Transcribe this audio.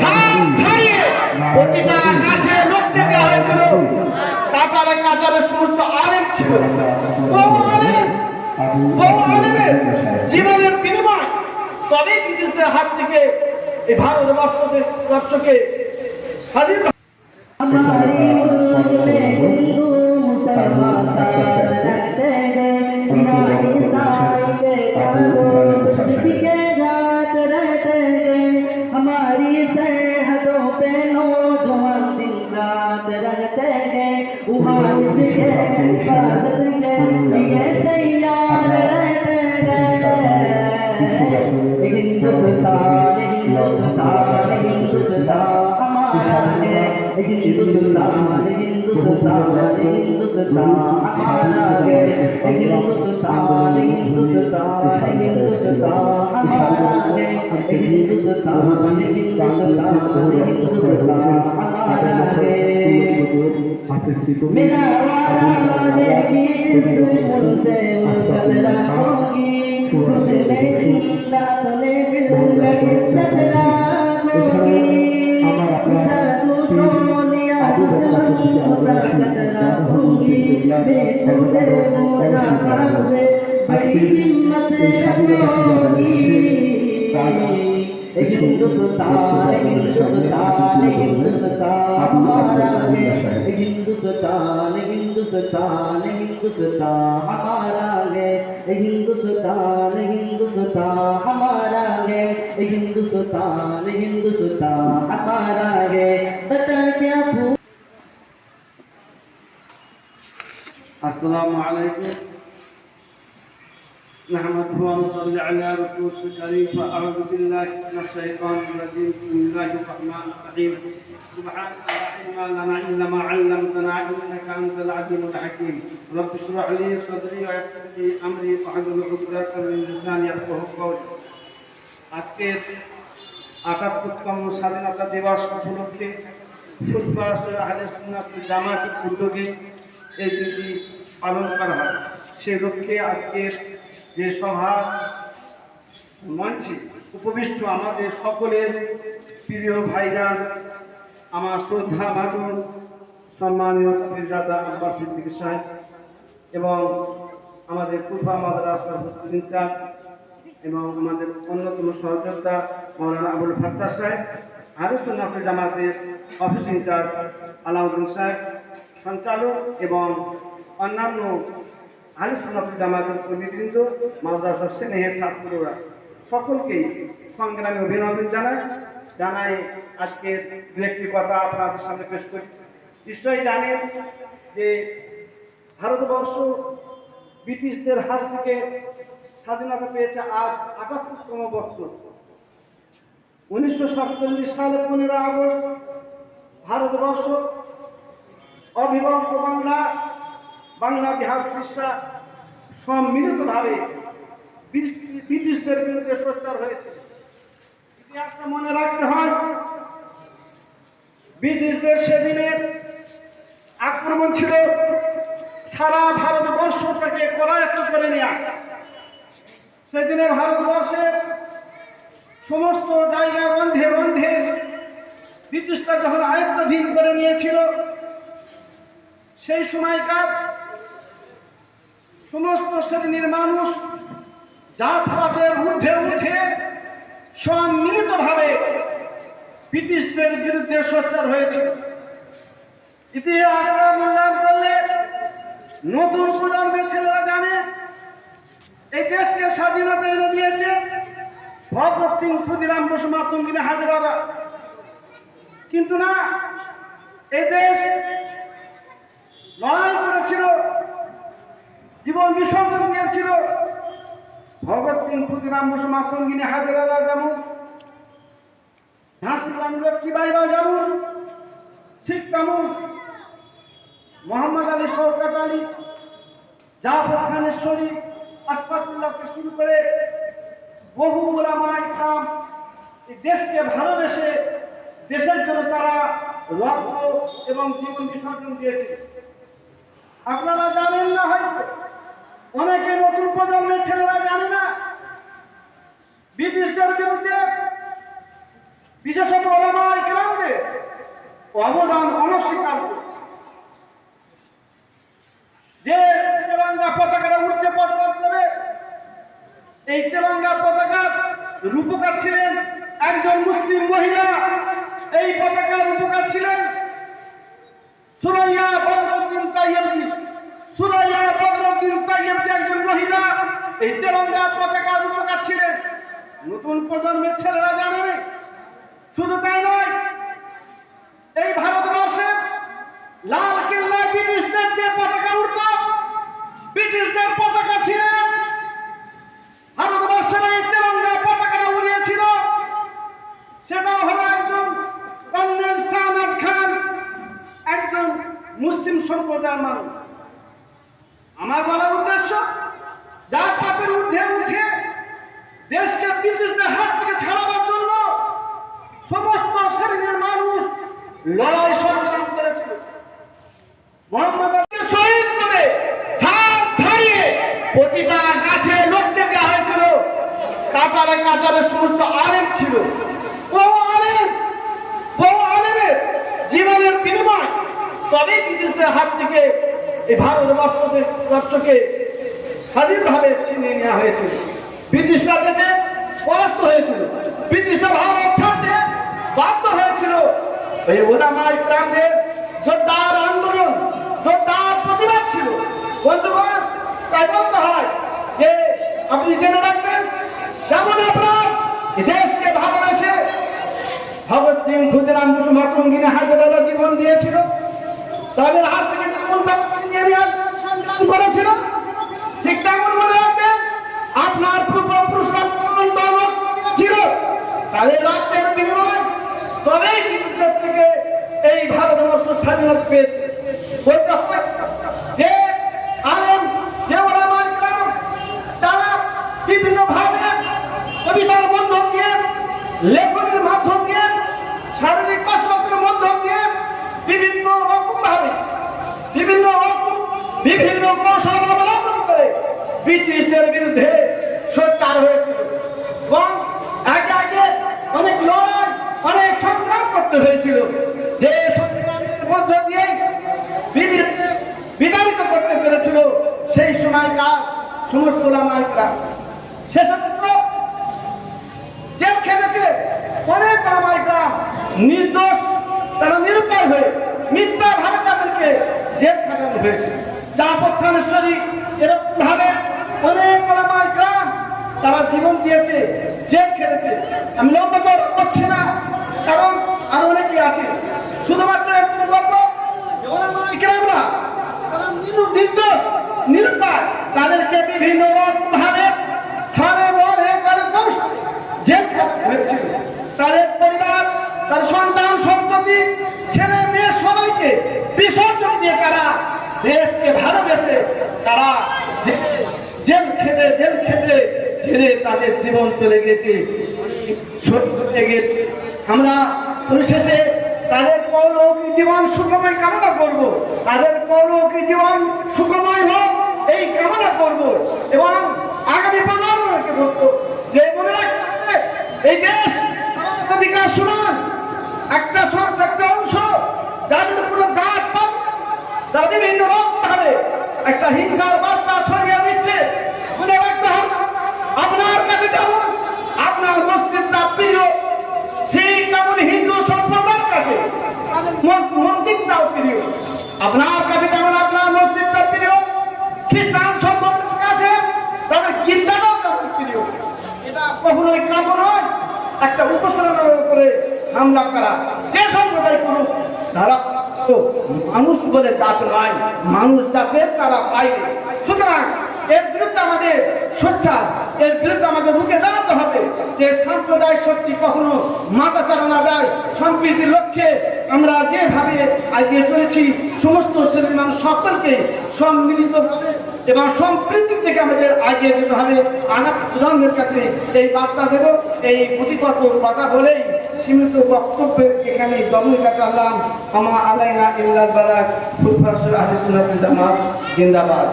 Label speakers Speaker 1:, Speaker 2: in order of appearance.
Speaker 1: ঝাড় ঝাড়িয়ে প্রতিটা কাছে লোক ছিল। জীবনের বিনিময়। তবে ব্রিটিশদের হাত থেকে এই ভারতবর্ষকে বর্ষকে স্বাধীন
Speaker 2: हिंदु सदा हिंदु सदा हिंदु साम हिसा हिंदु सदा আজকে এই স্বাধীনতা हिंदुस्तान हिंदुस्तान हिंदुस्तान हमारा है हिंदुस्तान हिंदुस्तान हमारा है हिंदुस्तान हिंदुस्तान हमारा है। बता क्या
Speaker 3: السلام عليكم نحمده ونصلي على رسول الكريم فأعوذ بالله من الشيطان الرجيم بسم الله الرحمن الرحيم سبحانك لا علم لنا إلا ما علمتنا إنك أنت العليم الحكيم رب اشرح لي صدري ويسر لي أمري واحلل عقدة من لساني يفقهوا قولي আজকের আটাত্তরতম স্বাধীনতা দিবস উপলক্ষে ফুটবল আহলে সুন্নাত জামাত উদ্যোগে এই দিনটি পালন করা হয়। সে লক্ষ্যে আজকের যে সভা মঞ্চে উপবিষ্ট আমাদের সকলের প্রিয় ভাইজান আমার শ্রদ্ধা মানুষ সম্মানীয় আব্বাস সিদ্দিক সাহেব এবং আমাদের কুফা মাদ্রাসা এবং আমাদের অন্যতম সহযোদ্ধা মৌলানা আবুল ফাত্তার সাহেব আরুসুল নফর আমাদের অফিস ইনচার্জ আলাউদ্দিন সাহেব সঞ্চালক এবং অন্যান্য আলিসুল নফর জামাতের কর্মীবৃন্দ মাদ্রাসা স্নেহের ছাত্ররা সকলকেই সংগ্রামী অভিনন্দন জানাই। জানাই আজকের দু একটি কথা আপনাদের সামনে পেশ করি। নিশ্চয়ই জানেন যে ভারতবর্ষ ব্রিটিশদের হাত থেকে স্বাধীনতা পেয়েছে আজ আটাত্তরতম বছর। উনিশশো সালে পনেরো আগস্ট ভারতবর্ষ অবিভক্ত বাংলা বাংলা বিহার উড়িষ্যা সম্মিলিতভাবে ব্রিটিশ- ব্রিটিশদের বিরুদ্ধে সোচ্চার হয়েছে। ইতিহাসটা মনে রাখতে হয়, ব্রিটিশদের সেদিনের আক্রমণ ছিল সারা ভারতবর্ষ ভারতবর্ষটাকে করায়ত্ত করে নেওয়া সেদিনে ভারতবর্ষের সমস্ত জায়গা বন্ধে বন্ধে ব্রিটিশরা যখন আয়ত্তাধীন করে নিয়েছিল সেই সময়কার সমস্ত শ্রেণির মানুষ জাতপাতের ঊর্ধ্বে উঠে সম্মিলিতভাবে ব্রিটিশদের বিরুদ্ধে সোচ্চার হয়েছে। ইতিহাসটা মূল্যায়ন করলে নতুন প্রজন্মের ছেলেরা জানে, এই দেশকে স্বাধীনতা এনে দিয়েছে ভগৎ সিং ক্ষুদিরাম বসু মাতুঙ্গিনী হাজরারা। কিন্তু না, এই দেশ লড়াই করেছিল জীবন বিসর্জন দিয়েছিল সিং ক্ষুদিরাম বসু মাতুঙ্গিনী হাজরারা যেমন ঝাঁসি রানী লক্ষ্মীবাইরা যেমন ঠিক তেমন মোহাম্মদ আলী শওকত আলী জাফর খানেশ্বরী আসফাতুল্লাহকে শুরু করে বহু ওলামা ইসলাম দেশকে ভালোবেসে দেশের জন্য তারা রক্ত এবং জীবন বিসর্জন দিয়েছে। আপনারা জানেন না হয়তো। অনেকে নতুন প্রজন্মের ছেলেরা জানে না ব্রিটিশদের বিরুদ্ধে বিশেষত ওলামায় কেরামদের অবদান অনস্বীকার করে। যে তেরঙ্গা পতাকাটা উঠছে পথ পথ করে এই তেরঙ্গা পতাকার রূপকার ছিলেন একজন মুসলিম মহিলা এই পতাকার রূপকার ছিলেন সুরাইয়া বদরুদ্দিন তাইয়্যিব সুরাইয়া বদরুদ্দিন তাইয়্যিব যে একজন মহিলা এই তেরঙ্গা পতাকার রূপকার ছিলেন নতুন প্রজন্মের ছেলেরা জানে। শুধু তাই নয়, এই ভারতবর্ষে লাল কেল্লায় ব্রিটিশদের যে পতাকা উঠত, ব্রিটিশদের পতাকা ছিলেন ভারতবর্ষের এই তেরঙ্গা পতাকাটা উড়িয়েছিল। সেটা হলো একজন কর্নেল স্থানাজ খান, একজন মুসলিম সম্প্রদায়ের মানুষ। আমার বলার উদ্দেশ্য, যার পাপের ঊর্ধ্বে উঠে দেশকে ব্রিটিশদের হাত থেকে ছাড়াবার জন্য সমস্ত শ্রেণির মানুষ লড়াই সংগ্রাম করেছিল। মোহাম্মদ শহীদ করে ছাড় ছাড়িয়ে হয়েছিল। কাতারে কাতারে সমস্ত আলেম ছিল। বহু আলেম, বহু আলেমের জীবনের বিনিময় তবে ব্রিটিশদের হাত থেকে এই ভারতবর্ষকে বর্ষকে স্বাধীনভাবে ছিনিয়ে নেওয়া হয়েছিল। ব্রিটিশরা থেকে পরাস্ত হয়েছিল, ব্রিটিশরা ভারত এই ওলামাই ক্রামদের জোরদার আন্দোলন, জোরদার প্রতিবাদ ছিল। বন্ধুগণ, তাই বলতে হয় যে আপনি জেনে রাখবেন, যেমন আপনার দেশকে ভালোবেসে ভগৎ সিং, ক্ষুদিরাম বসু মাতঙ্গিনী হায়দ্রাবাদ জীবন দিয়েছিল। তাদের হাত থেকে করেছিল। ঠিক তেমন মনে রাখবেন, আপনার পূর্বপুরুষরা দিয়েছিল। তাদের রক্তের বিনিময় তবেই ব্রিটিশদের থেকে এই ভারতবর্ষ স্বাধীনতা পেয়েছে। বলতে হবে, যে তারা বিভিন্ন ভাবে কবিতার শারীরিক বিভিন্ন বিভিন্ন করে ব্রিটিশদের এবং আগে অনেক লড়াই অনেক সংগ্রাম করতে হয়েছিল। যে সংগ্রামের মধ্য দিয়ে ব্রিটিশদের বিতাড়িত করতে পেরেছিল, সেই সময়কার সমস্ত লামাইকরা শেষত জেল খেটেছে, অনেক লামাইকরা নির্দোষ, তারা নিরুপায় হয়ে মিথ্যা ভাবে তাদেরকে জেল খাটানো হয়েছে। জাপত্থানেশ্বরী এরকম ভাবে অনেক ওলামাই তারা জীবন দিয়েছে। জেল খেলেছে। আমি লম্বা চড় করছি না, কারণ আরও অনেকে আছে। শুধুমাত্র একটু বলব নির্দোষ, নিরুপায়, তাদেরকে বিভিন্ন ভাবে বলে করে তাদের পরিবার, তার সন্তান, সম্পত্তি, ছেলে, মেয়ে সবাইকে তারা দেশকে তারা ছেড়ে তাদের জীবন চলে গেছে আমরা পরিশেষে তাদের পৌলৌকিক জীবন সুখময় কামনা করব। তাদের পৌলৌকিক জীবন সুখময় হোক, এই কামনা করব। এবং আগামী প্রজন্মকে বলব যে, মনে রাখতে এই দেশ অধিকার সমান। একটা একটা অংশ, যাদের উপরে গাছ পাত তারা বিভিন্ন রকম ভাবে একটা হিংসার বার্তা ছড়িয়ে দিচ্ছে মনে রাখতে হবে আপনার কাছে যেমন আপনার মসজিদটা প্রিয় ঠিক তেমন হিন্দু সম্প্রদায়ের কাছে তাদের মন- মন্দিরটাও প্রিয়। আপনার কাছে যেমন আপনার মসজিদটা প্রিয় খ্রিস্টান সম্প্রদায়ের কাছে তাদের গির্জাটাও তেমন প্রিয়। এটা কখনোই কাম্য নয়, একটা উপসরণের উপরে হামলা করা। যে সম্প্রদায় করুক, তারা তো মানুষ বলে জাত নয় মানুষ জাতের তারা বাইরে সুতরাং এর বিরুদ্ধে আমাদের সোচ্চার, এর বিরুদ্ধে আমাদের রুখে দাঁড়াতে হবে যে সাম্প্রদায়িক শক্তি কখনো মাথা চারা না যায় সম্প্রীতির লক্ষ্যে আমরা যেভাবে এগিয়ে চলেছি, সমস্ত শ্রেণির মানুষ সকলকে সম্মিলিতভাবে এবং সম্প্রীতির থেকে আমাদের এগিয়ে যেতে হবে। আগামী প্রজন্মের কাছে এই বার্তা দেব, এই প্রতিকত কথা বলেই সীমিত বক্তব্যের এখানে দমন কাটালাম আমা আলাইনা ইল্লাল বারাক ফুলফাস আহলে সুন্নাত জামাত, জিন্দাবাদ।